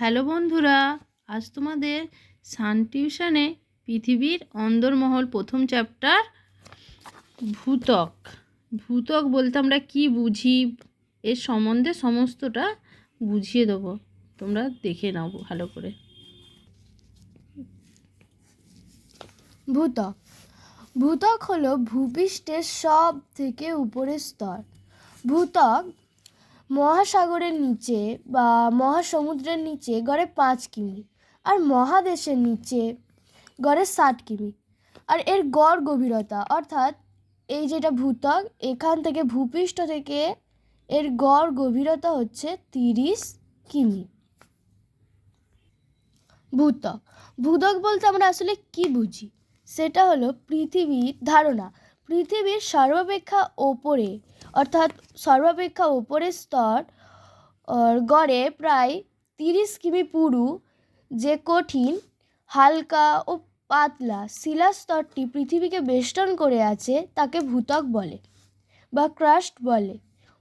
Hello বন্ধুরা, আজ তোমাদের সান টিউশনে পৃথিবীর অন্দরমহল প্রথম চ্যাপ্টার ভূতক। ভূতক বলতে আমরা কি বুঝি, এর সম্বন্ধে সমস্তটা বুঝিয়ে দেবো। তোমরা দেখে নাও ভালো করে। ভূতক। ভূতক হলো ভূপৃষ্ঠের সব থেকে উপরের স্তর। ভূত্বক মহাসাগরের নিচে বা মহাসমুদ্রের নিচে গড়ে পাঁচ কিমি আর মহাদেশের নিচে গড়ে ষাট কিমি। আর এর গড় গভীরতা, অর্থাৎ এই যেটা ভূত্বক, এখান থেকে ভূপৃষ্ঠ থেকে এর গড় গভীরতা হচ্ছে তিরিশ কিমি। ভূত্বক ভূতক বলতে আমরা আসলে কি বুঝি? সেটা হলো পৃথিবীর ধারণা। পৃথিবীর সর্বাপেক্ষা ওপরে, অর্থাৎ সর্বাপেক্ষা ওপরের স্তর গড়ে প্রায় তিরিশ কিমি পুরু, যে কঠিন, হালকা ও পাতলা শিলাস্তরটি পৃথিবীকে বেষ্টন করে আছে তাকে ভূতক বলে বা ক্রাস্ট বলে।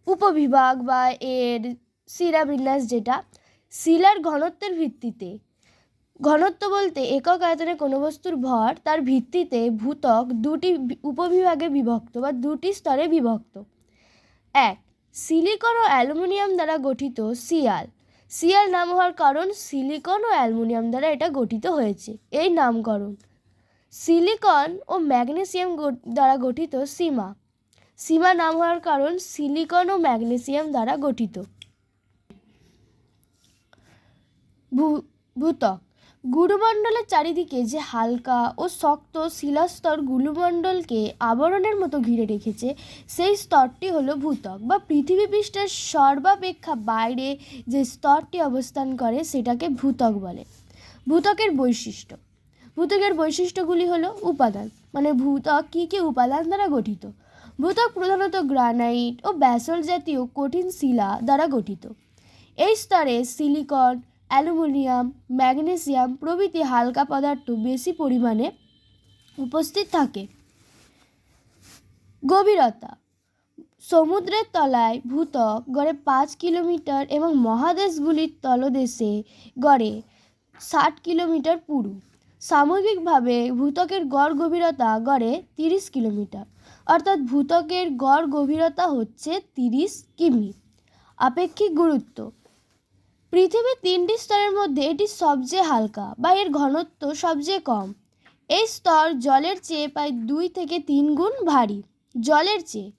উপবিভাগ বা এর শিলাবিন্যাস যেটা, শিলার ঘনত্বের ভিত্তিতে ঘনত্ব বলতে একক আয়তনে কোনো বস্তুর ভর তার ভিত্তিতে ভূত্বক দুটি উপবিভাগে বিভক্ত বা দুটি স্তরে বিভক্ত। এক, সিলিকন ও অ্যালুমিনিয়াম দ্বারা গঠিত সিয়াল। সিয়াল নাম হওয়ার কারণ সিলিকন ও অ্যালুমিনিয়াম দ্বারা এটা গঠিত হয়েছে। এই নামকরণ। সিলিকন ও ম্যাগনেসিয়াম দ্বারা গঠিত সীমা। সীমা নাম হওয়ার কারণ সিলিকন ও ম্যাগনেসিয়াম দ্বারা গঠিত। ভূ- ভূত্বক। গুরুমণ্ডলের চারিদিকে যে হালকা ও শক্ত শিলাস্তর গুরুমণ্ডলকে আবরণের মতো ঘিরে রেখেছে, সেই স্তরটি হলো ভূতক বা পৃথিবী পৃষ্ঠের সর্বাপেক্ষা বাইরে যে স্তরটি অবস্থান করে সেটাকে ভূতক বলে। ভূতকের বৈশিষ্ট্য। ভূতকের বৈশিষ্ট্যগুলি হলো উপাদান মানে ভূতক কী কী উপাদান দ্বারা গঠিত। ভূতক প্রধানত গ্রানাইট ও ব্যাসল জাতীয় কঠিন শিলা দ্বারা গঠিত। এই স্তরে সিলিকন অ্যালুমিনিয়াম, ম্যাগনেসিয়াম প্রভৃতি হালকা পদার্থ বেশি পরিমাণে উপস্থিত থাকে। গভীরতা, সমুদ্রের তলায় ভূত্বক গড়ে পাঁচ কিলোমিটার এবং মহাদেশগুলির তলদেশে গড়ে ষাট কিলোমিটার পুরু। সামগ্রিকভাবে ভূতকের গড় গভীরতা গড়ে তিরিশ কিলোমিটার, অর্থাৎ ভূতকের গড় গভীরতা হচ্ছে তিরিশ কিমি। আপেক্ষিক গুরুত্ব পৃথিবীর তিনটি স্তরের মধ্যে এটি সবচেয়ে হালকা বা এর ঘনত্ব সবচেয়ে কম। এই স্তর জলের চেয়ে প্রায় দুই থেকে তিন গুণ ভারী, জলের চেয়ে।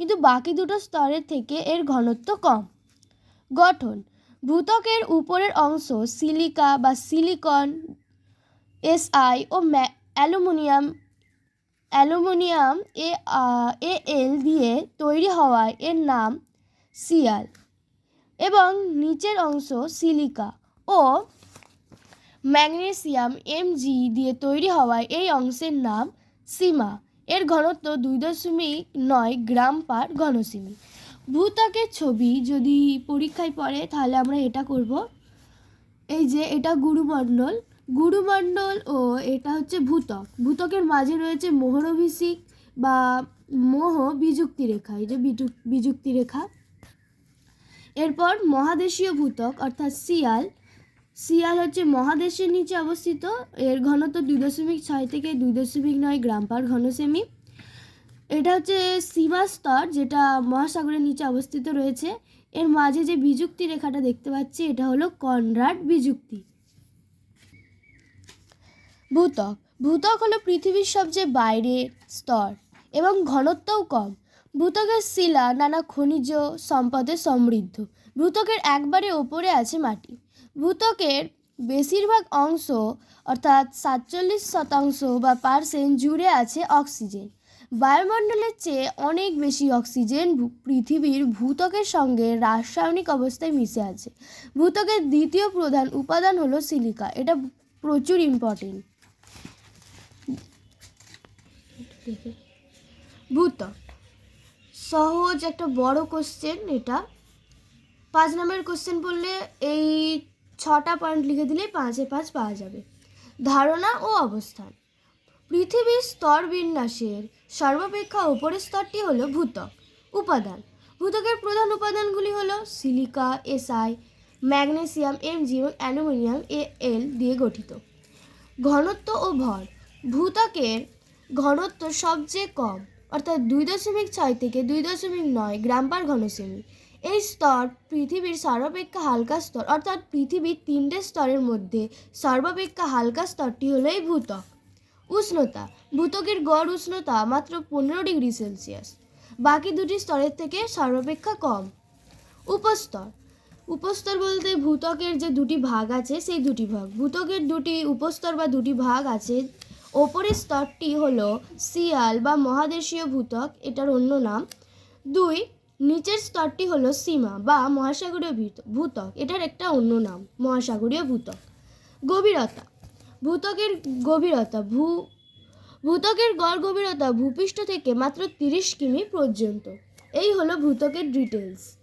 কিন্তু বাকি দুটো স্তরের থেকে এর ঘনত্ব কম। গঠন ভূতকের উপরের অংশ সিলিকা বা সিলিকন, এসআই ও অ্যালুমিনিয়াম অ্যালুমিনিয়াম এ এল দিয়ে তৈরি হওয়ায় এর নাম সিয়াল এবং নিচের অংশ সিলিকা ও ম্যাগনেসিয়াম এমজি দিয়ে তৈরি হওয়ায় এই অংশের নাম সীমা। এর ঘনত্ব দুই দশমিক নয় গ্রাম পার ঘনসেমি। ভূত্বকের ছবি যদি পরীক্ষায় পড়ে, তাহলে আমরা এটা করব। এই যে এটা গুরুমণ্ডল। গুরুমণ্ডল ও এটা হচ্ছে ভূতক ভূতকের মাঝে রয়েছে মোহরভিষিক বা মোহ বিযুক্তি রেখা। এই যে বিযুক- বিযুক্তি রেখা। এরপর মহাদেশীয় ভূত্বক অর্থাৎ শিয়াল শিয়াল হচ্ছে মহাদেশের নিচে অবস্থিত। এর ঘনত্ব দুই দশমিক ছয় থেকে দুই দশমিক নয় গ্রাম পার ঘনসেমি। এটা হচ্ছে সীমা স্তর যেটা মহাসাগরের নিচে অবস্থিত রয়েছে। এর মাঝে যে বিযুক্তি রেখাটা দেখতে পাচ্ছি, এটা হলো কনরাড বিযুক্তি। ভূত্বক ভূত্বক হলো পৃথিবীর সবচেয়ে বাইরের স্তর এবং ঘনত্বও কম। ভূত্বকের শিলা নানা খনিজ সম্পদে সমৃদ্ধ। ভূতকের একবারে ওপরে আছে মাটি। ভূতকের বেশিরভাগ অংশ, অর্থাৎ সাতচল্লিশ শতাংশ বা পার্সেন্ট জুড়ে আছে অক্সিজেন। বায়ুমণ্ডলের চেয়ে অনেক বেশি অক্সিজেন পৃথিবীর ভূত্বকের সঙ্গে রাসায়নিক অবস্থায় মিশে আছে। ভূত্বকের দ্বিতীয় প্রধান উপাদান হলো সিলিকা। এটা প্রচুর ইম্পর্টেন্ট ভূত্বক সহজ একটা বড় কোশ্চেন এটা। পাঁচ নম্বরের কোশ্চেন পড়লে এই ছটা পয়েন্ট লিখে দিলেই পাঁচে পাঁচ পাওয়া যাবে। ধারণা ও অবস্থান। পৃথিবীর স্তর বিন্যাসের সর্বাপেক্ষা উপরের স্তরটি হলো ভূতক উপাদান। ভূতকের প্রধান উপাদানগুলি হলো সিলিকা, এসআই, ম্যাগনেসিয়াম এমজি এবং অ্যালুমিনিয়াম, এ, এল দিয়ে গঠিত। ঘনত্ব ও ভর। ভূতকের ঘনত্ব সবচেয়ে কম। অর্থাৎ দুই দশমিক ছয় থেকে দুই দশমিক নয় গ্রাম পার ঘনসেমি এই স্তর পৃথিবীর সর্বাপেক্ষা হালকা স্তর, অর্থাৎ পৃথিবীর তিনটে স্তরের মধ্যে সর্বাপেক্ষা হালকা স্তরটি হলো এই ভূত্বক। উষ্ণতা ভূতকের গড় উষ্ণতা মাত্র পনেরো ডিগ্রি সেলসিয়াস। বাকি দুটি স্তরের থেকে সর্বাপেক্ষা কম। উপস্তর উপস্তর বলতে ভূতকের যে দুটি ভাগ আছে সেই দুটি ভাগ। ভূতকের দুটি উপস্তর বা দুটি ভাগ আছে ওপরের স্তরটি হল সিয়াল বা মহাদেশীয় ভূতক, এটার অন্য নাম। দুই, নিচের স্তরটি হলো সীমা বা মহাসাগরীয় ভূত- ভূত্বক এটার একটা অন্য নাম, মহাসাগরীয় ভূতক। গভীরতা, ভূতকের গভীরতা, ভূ, ভূতকের গড় গভীরতা ভূপৃষ্ঠ থেকে মাত্র তিরিশ কিমি পর্যন্ত। এই হলো ভূতকের ডিটেলস